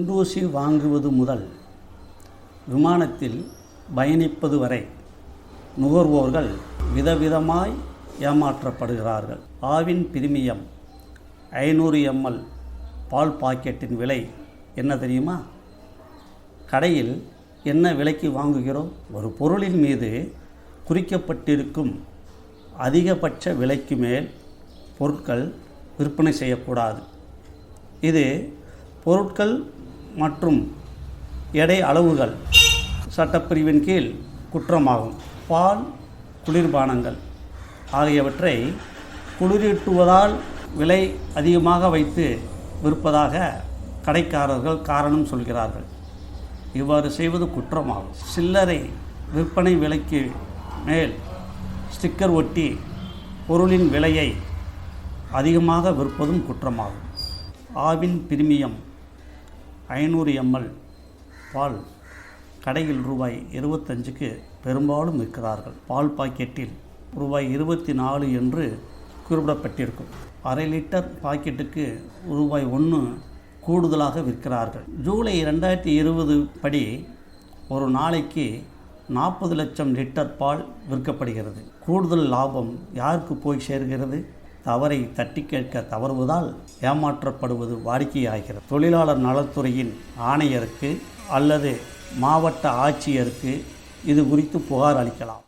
குண்டூசி வாங்குவது முதல் விமானத்தில் பயணிப்பது வரை நுகர்வோர்கள் விதவிதமாய் ஏமாற்றப்படுகிறார்கள். ஆவின் பிரிமியம் ஐநூறு எம்எல் பால் பாக்கெட்டின் விலை என்ன தெரியுமா? கடையில் என்ன விலைக்கு வாங்குகிறோம்? ஒரு பொருளின் மீது குறிக்கப்பட்டிருக்கும் அதிகபட்ச விலைக்கு மேல் பொருட்கள் விற்பனை செய்யக்கூடாது. இது பொருட்கள் மற்றும் எடை அளவுகள் சட்டப்பிரிவின் கீழ் குற்றமாகும். பால் குளிர்பானங்கள் ஆகியவற்றை குளிரூட்டுவதால் விலை அதிகமாக வைத்து விற்பதாக கடைக்காரர்கள் காரணம் சொல்கிறார்கள். இவ்வாறு செய்வது குற்றமாகும். சில்லறை விற்பனை விலைக்கு மேல் ஸ்டிக்கர் ஒட்டி பொருளின் விலையை அதிகமாக விற்பதும் குற்றமாகும். ஆவின் பிரிமியம் ஐநூறு எம்எல் பால் கடையில் ரூபாய் இருபத்தஞ்சுக்கு பெரும்பாலும் விற்கிறார்கள். பால் பாக்கெட்டில் ரூபாய் இருபத்தி நாலு என்று குறிப்பிடப்பட்டிருக்கும். அரை லிட்டர் பாக்கெட்டுக்கு ரூபாய் ஒன்று கூடுதலாக விற்கிறார்கள். ஜூலை ரெண்டாயிரத்தி இருபது படி ஒரு நாளைக்கு நாற்பது லட்சம் லிட்டர் பால் விற்கப்படுகிறது. கூடுதல் லாபம் யாருக்கு போய் சேர்கிறது? தவறை தட்டி கேட்க தவறுவதால் ஏமாற்றப்படுவது வாடிக்கையாகிறது. தொழிலாளர் நலத்துறையின் ஆணையருக்கு அல்லது மாவட்ட ஆட்சியருக்கு இது குறித்து புகார் அளிக்கலாம்.